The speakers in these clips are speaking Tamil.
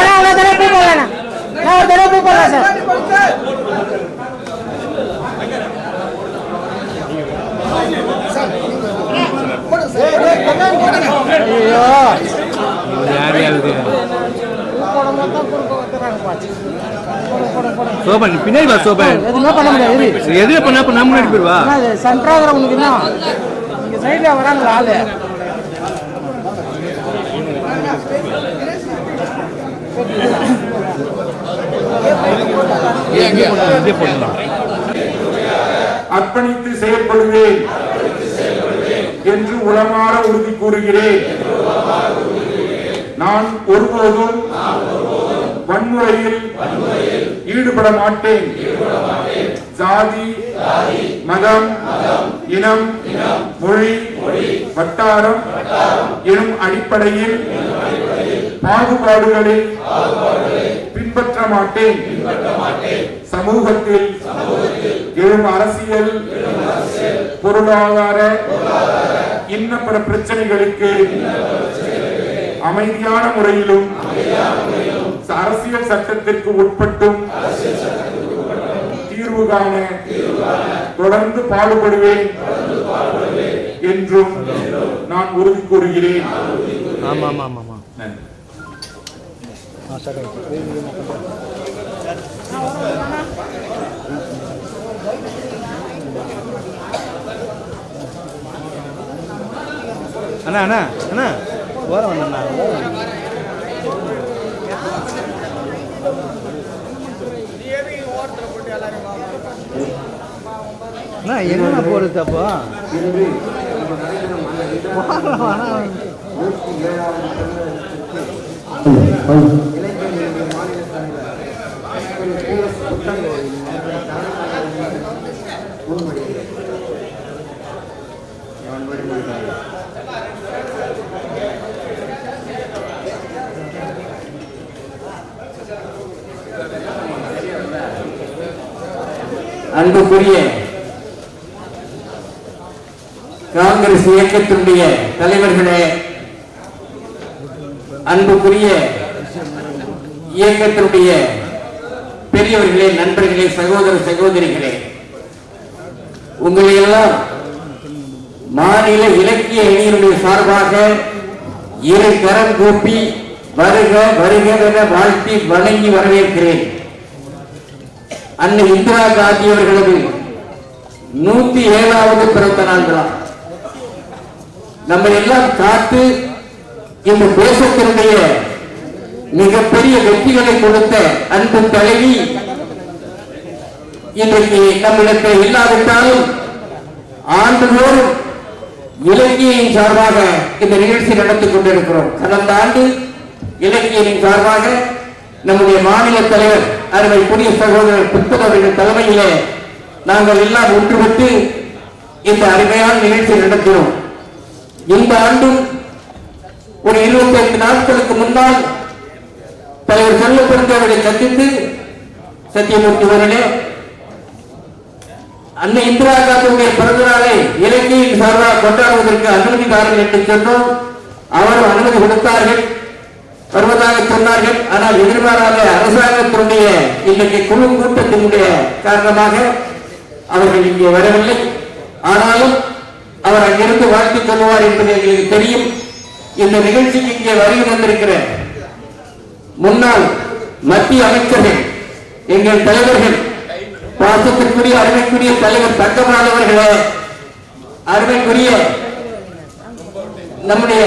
நான் ஒரு தடவை பூ போடுறேன் நான் ஒரு தடவை பூ போடுறேன் சார் ஐயோ சோபன் பின்னாடி வா சோபன் எதுவுமே பண்ண முடியாது. எது பண்ணா பண்ண முன்னாடி இது சென்ட்ராகிற உனக்கு என்ன? இங்க சைடுல வராங்களா ஆளு. அர்ப்பணித்து செயல்படுவேன் என்று உளமாற உறுதி கூறுகிறேன். நான் ஒருபோதும் வன்முறையில் ஈடுபட மாட்டேன். ஜாதி மதம் இனம் மொழி வட்டாரம் எனும் அடிப்படையில் பாகுபாடுகளை பின்பற்ற மாட்டேன். சமூகத்தில் எழும் அரசியல் பொருளாதார இன்ன பிரச்சனைகளுக்கு அமைதியான முறையிலும் அரசியல் சட்டத்திற்கு உட்பட்டும் தீர்வு காண தொடர்ந்து பாடுபடுவேன் என்றும் நான் உறுதி கூறுகிறேன். ஆமா ஆமா ஆமா ஆமா நன்றி. அண்ணா அண்ணா அண்ணா. ஓர வந்தண்ணா அண்ணா. என்ன போறது அப்போ? அன்புக்குரிய காங்கிரஸ் இயக்கத்தினுடைய தலைவர்களே அன்புக்குரிய இயக்கத்தினுடைய பெரியவர்களே நண்பர்களே சகோதர சகோதரிகளே உங்களை எல்லாம் மாநில இலக்கிய அணியினுடைய சார்பாக இரு கரம் கூப்பி வருக வருக வாழ்த்தி வணங்கி வரவேற்கிறேன். அன்னை இந்திரா காந்தி அவர்களது நூத்தி ஏழாவது பிறந்த நாள் விழா நம்ம எல்லாம் காத்து இந்த தேசத்தினுடைய மிகப்பெரிய வெற்றிகளை கொடுத்த அன்பு தலைவி இன்றைக்கு நம்மிடத்தில் இல்லாவிட்டாலும் ஆண்டுதோறும் இலக்கியின் சார்பாக இந்த நிகழ்ச்சி நடத்தி கொண்டிருக்கிறோம். கடந்த ஆண்டு இலக்கியனின் சார்பாக நம்முடைய மாநில தலைவர் அருமை புதிய சகோதரர் புத்தர் அவர்கள் தலைமையிலே நாங்கள் எல்லாம் ஒன்றுபட்டு இந்த அருமையான நிகழ்ச்சி நடத்தினோம். இந்த ஆண்டும் ஒரு இருபத்தி ஐந்து நாட்களுக்கு முன்னால் தலைவர் செல்ல அவர்களை சந்தித்து சத்தியமூர்த்தி அவர்களே அன்னை இந்திரா காந்தியுடைய பிறந்த நாளை இலங்கையின் சார்பாக கொண்டாடுவதற்கு அனுமதி தாருங்கள் என்று சொன்னோம். அவரும் அனுமதி கொடுத்தார்கள் வருவதாக சொன்னார்கள். ஆனால் எதிர்பாராத அரசாங்கத்தினுடைய இன்றைக்கு குழு கூட்டத்தினுடைய காரணமாக அவர்கள் இங்கே வரவில்லை. ஆனாலும் அவர் அங்கிருந்து வாழ்த்து சொல்லுவார் என்பது எங்களுக்கு தெரியும். இந்த நிகழ்ச்சிக்கு இங்கே வருகை வந்திருக்கிற முன்னாள் மத்திய அமைச்சர்கள் எங்கள் தலைவர்கள் பாசத்திற்குரிய அருமைக்குரிய தலைவர் தங்கமானவர்களே அருமைக்குரிய நம்முடைய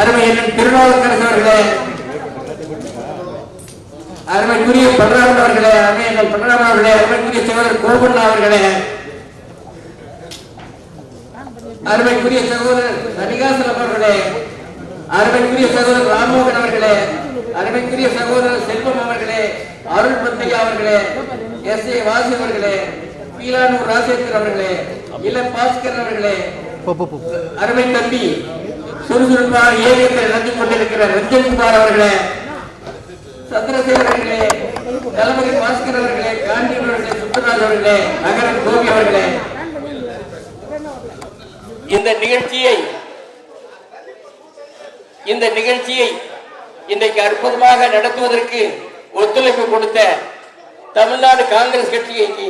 அருமை எண்ணன் திருநாவுக்கரசு அவர்களே அருமைக்குரிய பலராமன் அவர்களே அருமை எங்கள் பலராமன் அவர்களே அருமைக்குரிய சகோதரர் கோபண்ணா அவர்களே அருமைக்குரிய சகோதரர் ரவிகாசலம் அவர்களே அருமைக்குரிய சகோதரர் ராமமோகன் அவர்களே அருமைக்குரிய சகோதரர் செல்வம் அவர்களே அருள் பந்தையா அவர்களே எஸ் ஏ வாசி அவர்களே பீலானூர் ராஜேந்தர் அவர்களே இளம் பாஸ்கர் அவர்களே. அருமை தம்பி சுறுசுறுப்பாக ஏவியத்தை நடத்தி கொண்டிருக்கிற ரஞ்சன் குமார் அவர்களே சந்திரசேகர் அவர்களே தளபதி பாஸ்கர் அவர்களே காந்தியன் அவர்களே சுத்தராஜ் அவர்களே நகரன் கோபி அவர்களே. இந்த நிகழ்ச்சியை இந்த நிகழ்ச்சியை இன்றைக்கு அற்புதமாக நடத்துவதற்கு ஒத்துழைப்பு கொடுத்த தமிழ்நாடு காங்கிரஸ் கட்சிக்கு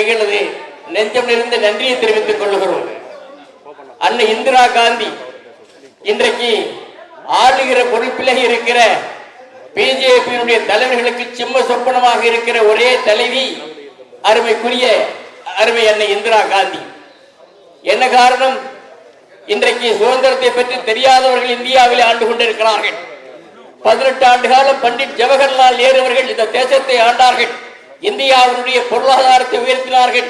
எங்களது நெஞ்சம் நிறைந்த நன்றியை தெரிவித்துக் கொள்கிறோம். அன்னை இந்திரா காந்தி இன்றைக்கு ஆளுகிற பொறுப்பிலே இருக்கிற பிஜேபியினுடைய தலைவர்களுக்கு சிம்ம சொப்பனமாக இருக்கிற ஒரே தலைவி அருமைக்குரிய அருமை அன்னை இந்திரா காந்தி. என்ன காரணம்? இன்றைக்கு சுதந்திரத்தை பற்றி தெரியாதவர்கள் இந்தியாவில் ஆண்டு கொண்டிருக்கிறார்கள். பதினெட்டு ஆண்டு காலம் பண்டிட் ஜவஹர்லால் நேரு அவர்கள் இந்த தேசத்தை ஆண்டார்கள். இந்தியாவினுடைய பொருளாதாரத்தை உயர்த்தினார்கள்.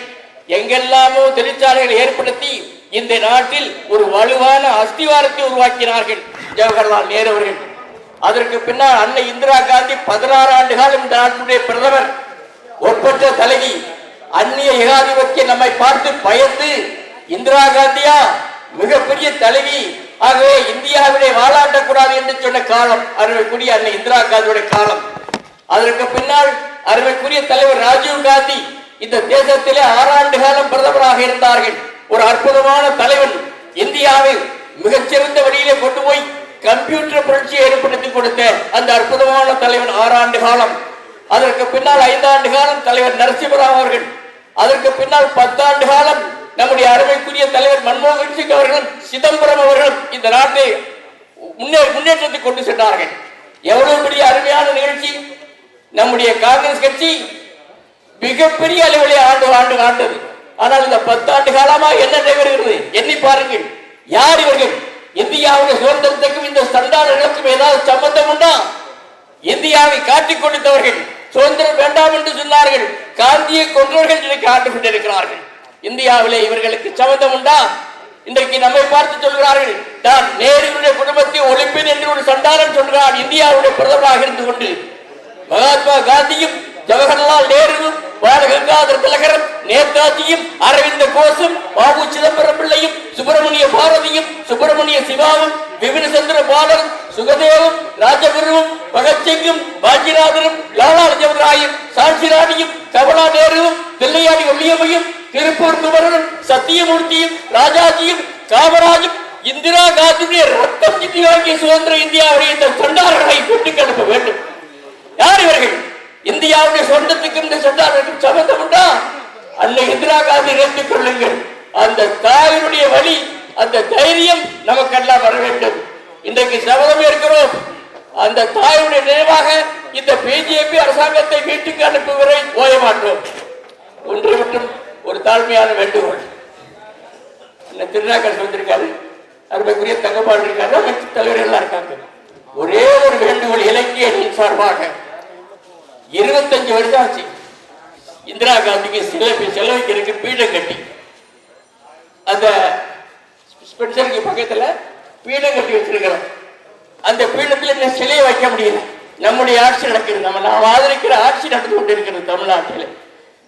எங்கெல்லாமோ தொழிற்சாலைகளை ஏற்படுத்தி இந்த நாட்டில் ஒரு வலுவான அஸ்திவாரத்தை உருவாக்கினார்கள் ஜவஹர்லால் நேரு அவர்கள். அதற்கு பின்னால் அன்னை இந்திரா காந்தி பதினாறு ஆண்டு காலம் இந்த நாட்டினுடைய பிரதமர். ஒப்பற்ற தலைவி அந்நிய ஏகாதிபத்திய நம்மை பார்த்து பயந்து இந்திரா காந்தியா மிகப்பெரிய தலைவி ஆகவே இந்தியாவிலே வாழாட்டக்கூடாது என்று சொன்ன காலம் அருமைக்குரிய அன்னை இந்திரா காந்தியுடைய காலம். அதற்கு பின்னால் அருமைக்குரிய தலைவர் ராஜீவ் காந்தி இந்த தேசத்திலே ஆறாண்டு காலம் பிரதமராக இருந்தார்கள். ஒரு அற்புதமான தலைவன் இந்தியாவை மிகச்சிறந்த வழியிலே கொண்டு போய் கம்ப்யூட்டர் புரட்சியை ஏற்படுத்தி கொடுத்த அந்த அற்புதமான தலைவன் ஆறாண்டு காலம். அதற்கு பின்னால் ஐந்தாண்டு காலம் தலைவர் நரசிம்மராவ் அவர்கள். அதற்கு பின்னால் பத்தாண்டு காலம் நம்முடைய அருமைக்குரிய தலைவர் மன்மோகன் சிங் அவர்களும் சிதம்பரம் அவர்களும் இந்த நாட்டை முன்னே முன்னேற்றத்தை கொண்டு சென்றார்கள். எவ்வளவு பெரிய அருமையான நிகழ்ச்சி. நம்முடைய காங்கிரஸ் கட்சி மிகப்பெரிய அளவிலே ஆண்டு ஆண்டு ஆண்டது. ஆனால் இந்த பத்தாண்டு காலமா என்ன நடைபெறுகிறது எண்ணி பாருங்கள். யார் இவர்கள்? இந்தியாவுடைய சுதந்திரத்துக்கும் இந்த சண்டாளர்களுக்கும் ஏதாவது சம்பந்தம் உண்டா? இந்தியாவை காட்டிக் கொடுத்தவர்கள் சுதந்திரம் வேண்டாம் என்று சொன்னார்கள். காந்தியை கொன்றவர்கள் இன்றைக்கு ஆண்டு கொண்டிருக்கிறார்கள். இந்தியாவிலே இவர்களுக்கு சம்பந்தம் உண்டா? இன்றைக்கு நம்மை பார்த்து சொல்கிறார்கள் நான் நேருடைய குடும்பத்தை ஒழிப்பேன் என்று ஒரு சண்டாளன் சொல்கிறார் இந்தியாவுடைய பிரதமராக இருந்து கொண்டு மகாத்மா காந்தியும் ஜவஹர்லால் நேருவும் பாலகங்காதர திலகரும் நேதாஜியும் அரவிந்த கோஷும் பாபு சிதம்பரம் பிள்ளையும் சுப்பிரமணிய பாரதியும் சுப்பிரமணிய சிவாவும் விபின சந்திர பாலரும் சுகதேவும் ராஜகுருவும் பகத்சிங்கும் பாஜிநாதனும் லாலா லஜபதி ராயும் சாட்சி ராணியும் கமலா நேருவும் தில்லையாடி ஒல்லியம்மையும் திருப்பூர் குமரனும் சத்தியமூர்த்தியும் ராஜாஜியும் காமராஜும் இந்திரா காந்தியுடைய ரத்தம் சிட்டி வாங்கிய சுதந்திர இந்தியாவுடைய இந்த தொண்டார்களை கூட்டிக் கிளப்ப வேண்டும். யார் இவர்கள்? இந்தியாவுடைய சொந்தத்துக்கு இந்த சொந்தார்களுக்கும் சம்பந்தம் உண்டா? அல்ல இந்திரா காந்தி நிறுத்திக் கொள்ளுங்கள். அந்த தாயினுடைய வழி அந்த தைரியம் நமக்கெல்லாம் வர வேண்டும். இன்றைக்கு சபதம் இருக்கிறோம் அந்த தாயுடைய நினைவாக இந்த பிஜேபி அரசாங்கத்தை வீட்டுக்கு அனுப்புவரை ஓய மாட்டோம். ஒன்று மட்டும் ஒரு தாழ்மையான வேண்டுகோள். இந்த திருநாக்கர் வந்திருக்காரு அருமைக்குரிய தங்கப்பாடு இருக்காரு. அமைச்சு தலைவர் எல்லாம் இருக்காங்க. ஒரே ஒரு வேண்டுகோள் இலக்கிய சார்பாக. இருபத்தஞ்சு வருஷம் ஆச்சு. இந்திரா காந்திக்கு சிலை சிலை வைக்கிறதுக்கு பீடம் கட்டி. அந்த ஸ்பென்சருக்கு பக்கத்துல பீடம் கட்டி வச்சிருக்கிறோம். அந்த பீடத்தில் இந்த சிலையை வைக்க முடியல. நம்முடைய ஆட்சி நடக்கிறது. நம்ம நாம் ஆதரிக்கிற ஆட்சி நடந்து கொண்டிருக்கிறது தமிழ்நாட்டில்.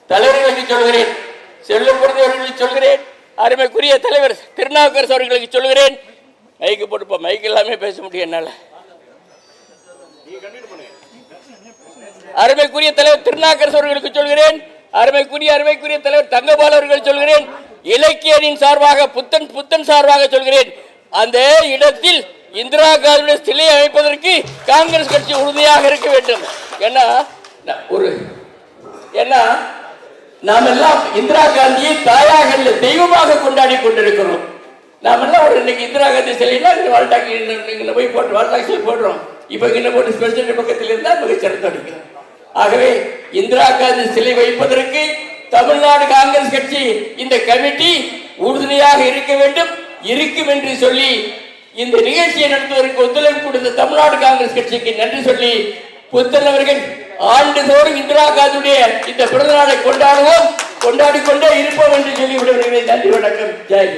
தலைவர்களுக்கு சொல்கிறேன். செல்லப்படுத்தவர்களுக்கு சொல்கிறேன். அருமைக்குரிய தலைவர் திருநாவுக்கரசு அவர்களுக்கு சொல்கிறேன். மைக்கு போட்டுப்பா மைக் எல்லாமே பேச முடியும் என்னால. அருமைக்குரிய தலைவர் திருநாக்கரசு அவர்களுக்கு சொல்கிறேன். அருமைக்குரிய அருமைக்குரிய தலைவர் தங்கபால் அவர்கள் சொல்கிறேன். இலக்கியனின் சார்பாக புத்தன் புத்தன் சார்பாக சொல்கிறேன். அந்த இடத்தில் இந்திரா காந்தியுடைய சிலையை அமைப்பதற்கு காங்கிரஸ் கட்சி உறுதியாக இருக்க வேண்டும். ஏன்னா ஒரு ஏன்னா நாம் எல்லாம் இந்திரா காந்தியை தாயாக இல்லை தெய்வமாக கொண்டாடி கொண்டிருக்கிறோம். நாம எல்லாம் ஒரு இன்னைக்கு இந்திரா காந்தி சிலையில இந்த வாழ்டாக்கி இங்கே போய் போட்டு வாழ்டாக்கி போடுறோம். இப்போ இங்கே போட்டு ஸ்பெஷல் பக்கத்தில் இருந்தால் மிக சிறந்த அடிக்கிறோம் ஆகவே இந்திரா காந்தி சிலை வைப்பதற்கு தமிழ்நாடு காங்கிரஸ் கட்சி இந்த கமிட்டி உறுதுணையாக இருக்க வேண்டும். இருக்கும் என்று சொல்லி இந்த நிகழ்ச்சியை நடத்துவதற்கு ஒத்துழைப்பு கொடுத்த தமிழ்நாடு காங்கிரஸ் கட்சிக்கு நன்றி சொல்லி புத்தன் அவர்கள் ஆண்டுதோறும் இந்திரா காந்தியுடைய இந்த பிறந்த நாளை கொண்டாடுவோம். கொண்டாடி கொண்டே இருப்போம் என்று சொல்லி நன்றி வணக்கம். ஜெய்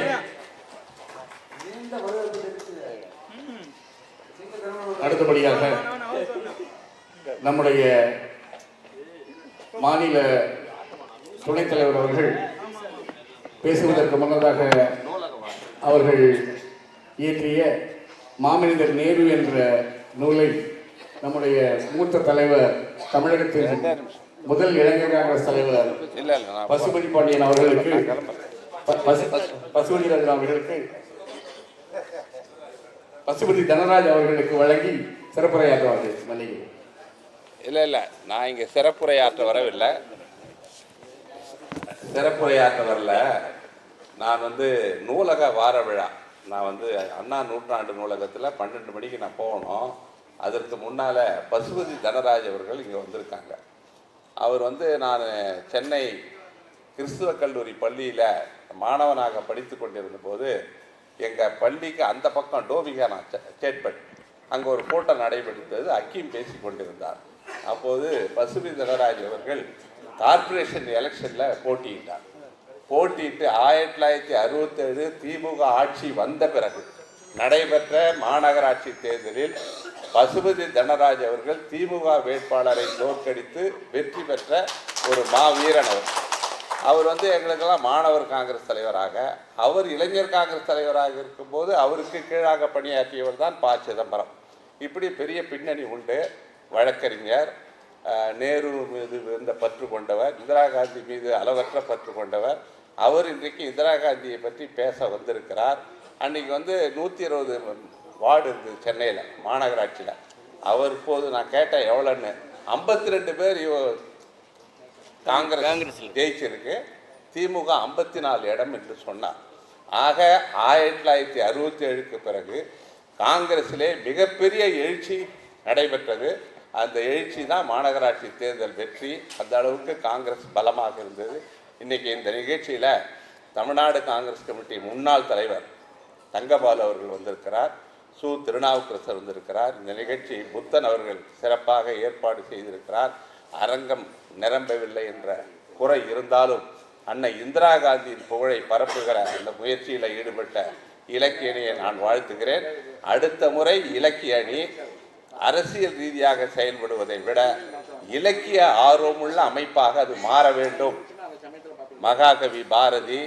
அடுத்தபடியாக நம்முடைய மாநில துணைத் தலைவர் அவர்கள் பேசுவதற்கு முன்னதாக அவர்கள் இயற்றிய மாமனிதர் நேரு என்ற நூலை நம்முடைய மூத்த தலைவர் தமிழகத்தின் முதல் இளைஞர் காங்கிரஸ் தலைவர் இல்ல இல்ல நான் பசுபதி பாண்டியன் அவர்களுக்கு பசுபதி ராஜன் அவர்களுக்கு பசுபதி தனராஜ் அவர்களுக்கு வழங்கி சிறப்புரையாற்றுவார்கள் மல்லிகை இல்ல இல்ல நான் இங்க சிறப்புரையாற்ற வரவில்லை. சிறப்புரையாற்ற வரல. நான் வந்து நூலக வார விழா. நான் வந்து அண்ணா நூற்றாண்டு நூலகத்தில் பன்னெண்டு மணிக்கு நான் போகணும். அதற்கு முன்னால் பசுபதி தனராஜ் அவர்கள் இங்கே வந்திருக்காங்க. அவர் வந்து நான் சென்னை கிறிஸ்துவ கல்லூரி பள்ளியில் மாணவனாக படித்து கொண்டிருந்த போது எங்கள் பள்ளிக்கு அந்த பக்கம் டோபிகா நான் சே- சேட்பட். அங்கே ஒரு கூட்டம் நடைபெற்றது. அக்கீம் பேசி கொண்டிருந்தார். அப்போது பசுபதி தனராஜ் அவர்கள் கார்ப்பரேஷன் எலெக்ஷனில் போட்டியிட்டார். போட்டியிட்டு ஆயிரத்தி தொள்ளாயிரத்தி அறுபத்தேழு திமுக ஆட்சி வந்த பிறகு நடைபெற்ற மாநகராட்சி தேர்தலில் பசுபதி தனராஜ் அவர்கள் திமுக வேட்பாளரை தோற்கடித்து வெற்றி பெற்ற ஒரு மாவீரன் அவர். அவர் வந்து எங்களுக்கெல்லாம் மாணவர் காங்கிரஸ் தலைவராக. அவர் இளைஞர் காங்கிரஸ் தலைவராக இருக்கும்போது அவருக்கு கீழாக பணியாற்றியவர் தான் ப. சிதம்பரம். இப்படி பெரிய பின்னணி உண்டு. வழக்கறிஞர் நேரு மீது இருந்த பற்று கொண்டவர் இந்திரா காந்தி மீது அளவற்ற பற்று கொண்டவர். அவர் இன்றைக்கு இந்திரா காந்தியை பற்றி பேச வந்திருக்கிறார். அன்னைக்கு வந்து நூற்றி இருபது வார்டு இருக்குது சென்னையில் மாநகராட்சியில். அவர் இப்போது நான் கேட்டேன் எவ்வளோன்னு ஐம்பத்தி ரெண்டு பேர் இவ- காங்கிரஸ் ஜெயிச்சிருக்கு. திமுக ஐம்பத்தி நாலு இடம் என்று சொன்னார் ஆக ஆயிரத்தி தொள்ளாயிரத்தி அறுபத்தி ஏழுக்கு பிறகு காங்கிரஸிலே மிகப்பெரிய எழுச்சி நடைபெற்றது. அந்த எழுச்சி தான் மாநகராட்சி தேர்தல் வெற்றி. அந்த அளவுக்கு காங்கிரஸ் பலமாக இருந்தது. இன்னைக்கு இந்த நிகழ்ச்சியில் தமிழ்நாடு காங்கிரஸ் கமிட்டி முன்னாள் தலைவர் தங்கபாலு அவர்கள் வந்திருக்கிறார். சு திருநாவுக்கரசர் வந்திருக்கிறார். இந்த நிகழ்ச்சி புத்தன் அவர்கள் சிறப்பாக ஏற்பாடு செய்திருக்கிறார். அரங்கம் நிரம்பவில்லை என்ற குறை இருந்தாலும் அன்னை இந்திரா காந்தியின் புகழை பரப்புகிற அந்த முயற்சியில் ஈடுபட்ட இலக்கிய அணியை நான் வாழ்த்துகிறேன். அடுத்த முறை இலக்கிய அணி அரசியல் ரீதியாக செயல்படுவதை விட இலக்கிய ஆர்வமுள்ள அமைப்பாக அது மாற வேண்டும். மகாகவி பாரதி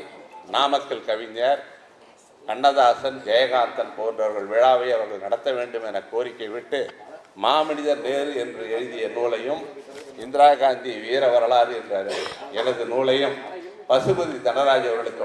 நாமக்கல் கவிஞர் கண்ணதாசன் ஜெயகாந்தன் போன்றவர்கள் விழாவை அவர்கள் நடத்த வேண்டும் என கோரிக்கை விட்டு மாமனிதர் நேரு என்று எழுதிய நூலையும் இந்திரா காந்தி வீர வரலாறு என்ற எனது நூலையும் பசுபதி தனராஜ் அவர்களுக்கு